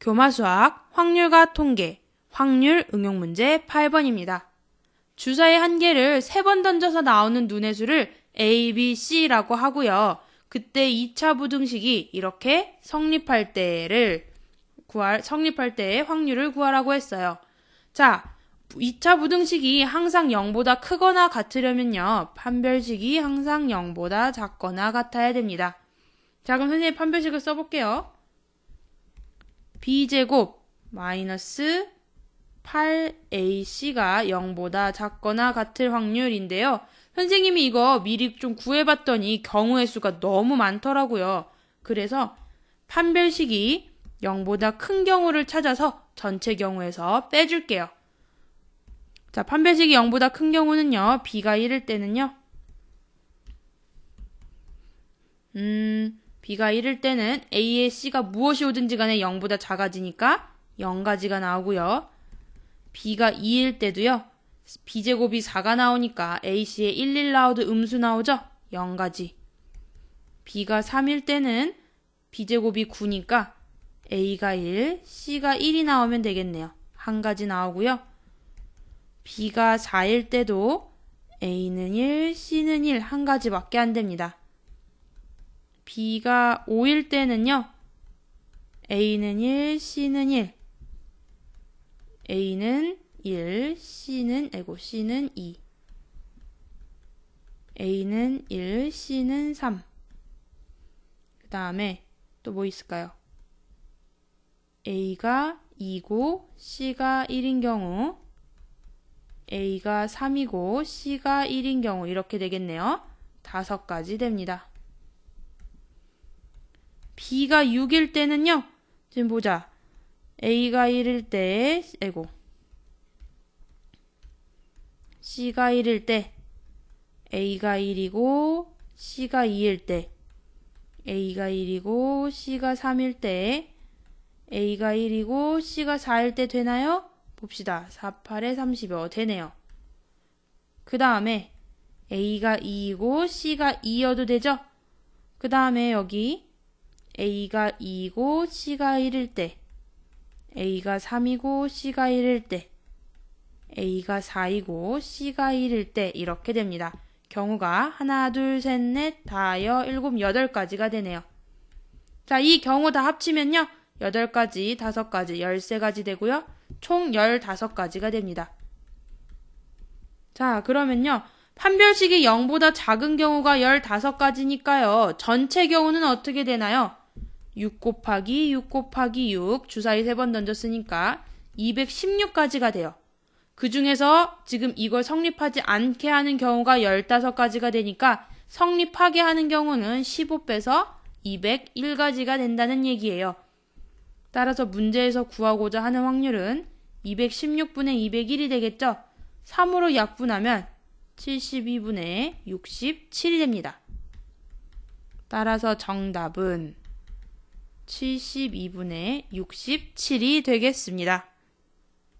교마수학 확률과 통계 확률 응용 문제 8번입니다. 주사의 한 개를 세 번 던져서 나오는 눈의 수를 A, B, C라고 하고요. 그때 2차 부등식이 이렇게 성립할 때를 구할, 성립할 때의 확률을 구하라고 했어요. 자, 2차 부등식이 항상 0보다 크거나 같으려면요. 판별식이 항상 0보다 작거나 같아야 됩니다. 자, 그럼 선생님 판별식을 써볼게요. B제곱 마이너스 8ac가 0보다 작거나 같을 확률인데요. 선생님이 이거 미리 좀 구해봤더니 경우의 수가 너무 많더라고요. 그래서 판별식이 0보다 큰 경우를 찾아서 전체 경우에서 빼줄게요. 자, 판별식이 0보다 큰 경우는요, b가 1일 때는요, 음, b가 1일 때는 a의 c가 무엇이 오든지 간에 0보다 작아지니까 0가지가 나오고요. b가 2일 때도요, b제곱이 4가 나오니까 ac에 1, 1 나오도 음수 나오죠? 0가지. b가 3일 때는 b제곱이 9니까 a가 1, c가 1이 나오면 되겠네요. 한 가지 나오고요. b가 4일 때도 a는 1, c는 1, 한 가지밖에 안 됩니다. B가 5일 때는요. a는 1, c는 1. a는 1, c는 아이고 c는 2. a는 1, c는 3. 그 다음에 또 뭐 있을까요? a가 2고 c가 1인 경우 a가 3이고 c가 1인 경우 이렇게 되겠네요. 다섯 가지 됩니다. B가 6일 때는요. 지금 보자. a가 1일 때 아이고 c가 1일 때 a가 1이고 c가 2일 때 a가 1이고 c가 3일 때 a가 1이고 c가 4일 때 되나요? 봅시다. 4, 8에 30여 되네요. 그 다음에 a가 2이고 c가 2여도 되죠? 그 다음에 여기 a가 2이고 c가 1일 때 a가 3이고 c가 1일 때 a가 4이고 c가 1일 때 이렇게 됩니다. 경우가 하나, 둘, 셋, 넷, 다여, 일곱, 여덟 가지가 되네요. 자, 이 경우 다 합치면요. 8가지, 5가지, 13가지 되고요. 총 15가지가 됩니다. 자, 그러면요. 판별식이 0보다 작은 경우가 15가지니까요. 전체 경우는 어떻게 되나요? 6 곱하기 6 곱하기 6 주사위 3번 던졌으니까 216가지가 돼요. 그 중에서 지금 이걸 성립하지 않게 하는 경우가 15가지가 되니까 성립하게 하는 경우는 15 빼서 201가지가 된다는 얘기예요. 따라서 문제에서 구하고자 하는 확률은 216분의 201이 되겠죠? 3으로 약분하면 72분의 67이 됩니다. 따라서 정답은 72분의 67이 되겠습니다.